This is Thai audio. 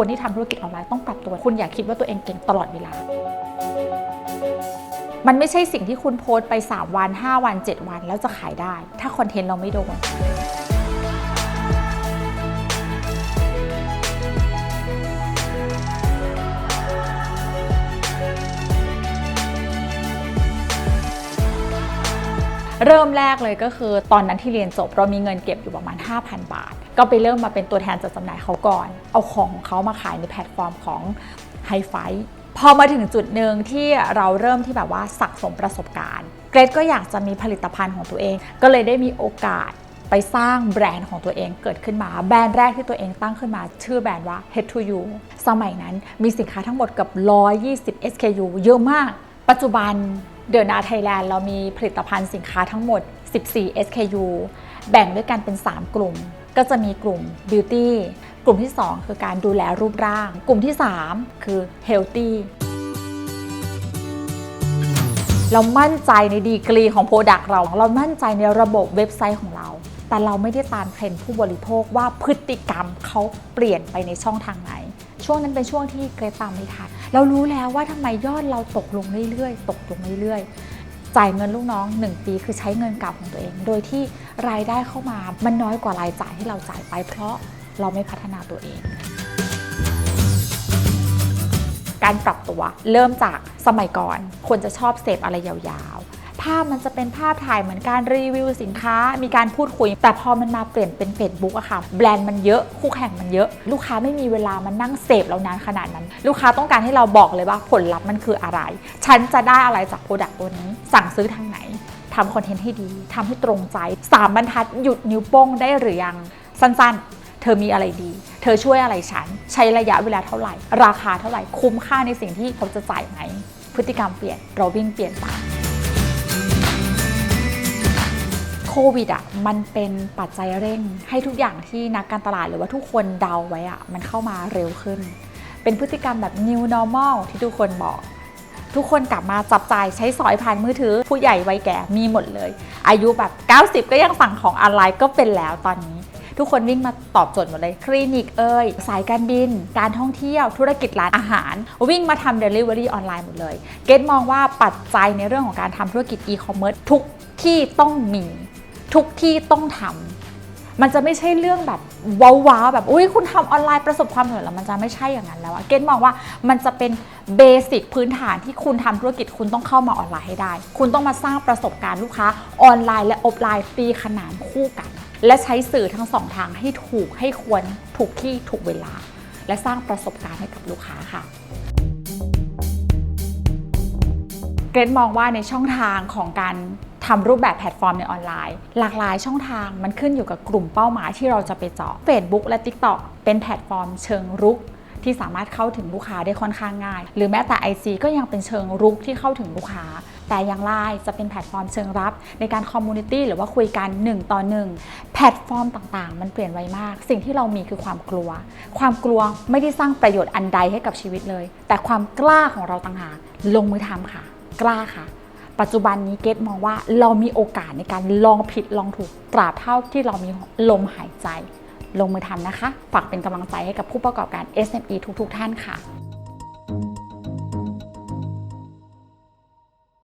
คนที่ทำธุรกิจออนไลน์ต้องปรับตัว คุณอย่าคิดว่าตัวเองเก่งตลอดเวลา มันไม่ใช่สิ่งที่คุณโพสต์ไป 3 วัน 5 วัน 7 วัน แล้วจะขายได้ ถ้าคอนเทนต์เราไม่โดน เริ่มแรกเลยก็คือตอนนั้นที่เรียนจบ เรามีเงินเก็บอยู่ประมาณ 5,000 บาท ก็ไปเริ่มมาเป็นตัวแทนจัดจำหน่ายเขาก่อน เอาของของเขามาขายในแพลตฟอร์มของไฮไฟพอมาถึงจุดหนึ่งที่เราเริ่มที่แบบว่าสะสมประสบการณ์ เกรดก็อยากจะมีผลิตภัณฑ์ของตัวเอง ก็เลยได้มีโอกาสไปสร้างแบรนด์ของตัวเองเกิดขึ้นมา แบรนด์แรกที่ตัวเองตั้งขึ้นมา ชื่อแบรนด์ว่า Head to You สมัยนั้นมีสินค้าทั้งหมดเกับ 120 SKU เยอะมาก ปัจจุบัน เดอนนาไทยแลนด์เรามีผลิตภัณฑ์สินค้าทั้งหมด 14 SKU แบ่งด้วยกันเป็น 3 กลุ่ม ก็จะมีกลุ่ม Beauty กลุ่มที่ 2 คือการดูแลรูปร่าง กลุ่มที่ 3 คือ Healthy เรามั่นใจในดีกรีของโปรดักต์เรา เรามั่นใจในระบบเว็บไซต์ของเรา แต่เราไม่ได้ตามเทรนด์ผู้บริโภคว่าพฤติกรรมเขาเปลี่ยนไปในช่องทางไหน ช่วงนั้นเป็นช่วงที่เกรดตามไม่ทัน เรารู้แล้วว่าทำไมยอดเราตกลงเรื่อยๆ ตกลงเรื่อยๆ จ่ายเงินลูกน้อง 1 ปีคือใช้เงินเก่าของตัวเอง โดยที่รายได้เข้ามามันน้อยกว่ารายจ่ายที่เราจ่ายไป เพราะเราไม่พัฒนาตัวเอง การปรับตัวเริ่มจากสมัยก่อน คนจะชอบเสพอะไรยาวๆาพมันจะเป็นภาพถ่ายเหมือนการรีวิวสินค้า มีการพูดคุย แต่พอมันมาเปลี่ยนเป็น Facebook อะค่ะแบรนด์มันเยอะคู่แข่งมันเยอะ ลูกค้าไม่มีเวลามานั่งเสพเรานานขนาดนั้น ลูกค้าต้องการให้เราบอกเลยว่าผลลัพธ์มันคืออะไร ฉันจะได้อะไรจากโปรดักต์ตัวนี้สั่งซื้อทางไหนทำคอนเทนต์ให้ดีทำให้ตรงใจสามบรรทัดหยุดนิ้วโป้งได้หรือยังสั้นๆ เธอมีอะไรดี เธอช่วยอะไรฉัน ใช้ระยะเวลาเท่าไหร่ ราคาเท่าไหร่ คุ้มค่าในสิ่งที่เขาจะจ่ายไหม พฤติกรรมเปลี่ยนเราวิ่งเปลี่ยนตาม วิดอะมันเป็นปัจจัยเร่ง ให้ทุกอย่างที่นักการตลาดหรือว่าทุกคนเดาไว้อะมันเข้ามาเร็วขึ้น เป็นพฤติกรรมแบบ new normal ที่ทุกคนบอก ทุกคนกลับมาจับจ่ายใช้สอยผ่านมือถือ ผู้ใหญ่วัยแก่มีหมดเลย อายุแบบ 90 ก็ยังสั่งของออนไลน์ก็เป็นแล้วตอนนี้ ทุกคนวิ่งมาตอบโจทย์หมดเลย คลินิกเอ่ยสายการบิน การท่องเที่ยว ธุรกิจร้านอาหาร วิ่งมาทำ Delivery ออนไลน์หมดเลย เกตมองว่าปัจจัยในเรื่องของการทำธุรกิจอีคอมเมิร์ซทุกที่ต้องมี ทุกที่ต้องทำมันจะไม่ใช่เรื่องแบบว้าวๆแบบอุ้ยคุณทำออนไลน์ประสบความสำเร็จแล้วมันจะไม่ใช่อย่างนั้นแล้วอะเกณฑ์มองว่ามันจะเป็นเบสิกพื้นฐานที่คุณทำธุรกิจคุณต้องเข้ามาออนไลน์ให้ได้ คุณต้องมาสร้างประสบการณ์ลูกค้าออนไลน์และออฟไลน์ตีขนานคู่กัน และใช้สื่อทั้งสองทางให้ถูกให้ควรถูกที่ถูกเวลา และสร้างประสบการณ์ให้กับลูกค้าค่ะ เกรดมองว่าในช่องทางของการทำรูปแบบแพลตฟอร์มในออนไลน์ หลากหลายช่องทางมันขึ้นอยู่กับกลุ่มเป้าหมายที่เราจะไปเจาะ Facebook และ TikTok เป็นแพลตฟอร์มเชิงรุกที่สามารถเข้าถึงลูกค้าได้ค่อนข้างง่าย หรือแม้แต่ IC ก็ยังเป็นเชิงรุกที่เข้าถึงลูกค้า แต่อยังไลน์จะเป็นแพลตฟอร์มเชิงรับ ในการคอมมูนิตี้หรือว่าคุยกัน1ต่อ1แพลตฟอร์มต่างๆ มันเปลี่ยนไวมาก สิ่งที่เรามีคือความกลัว ความกลัวไม่ได้สร้างประโยชน์อันใดให้กับชีวิตเลย แต่ความกล้าของเราต่างหากลงมือทำค่ะ กล้าค่ะ ปัจจุบันนี้เกตมองว่าเรามีโอกาสในการลองผิดลองถูกตราบเท่าที่เรามีลมหายใจ ลงมือทำนะคะ ฝากเป็นกำลังใจให้กับผู้ประกอบการ SME ทุกๆ ท่านค่ะ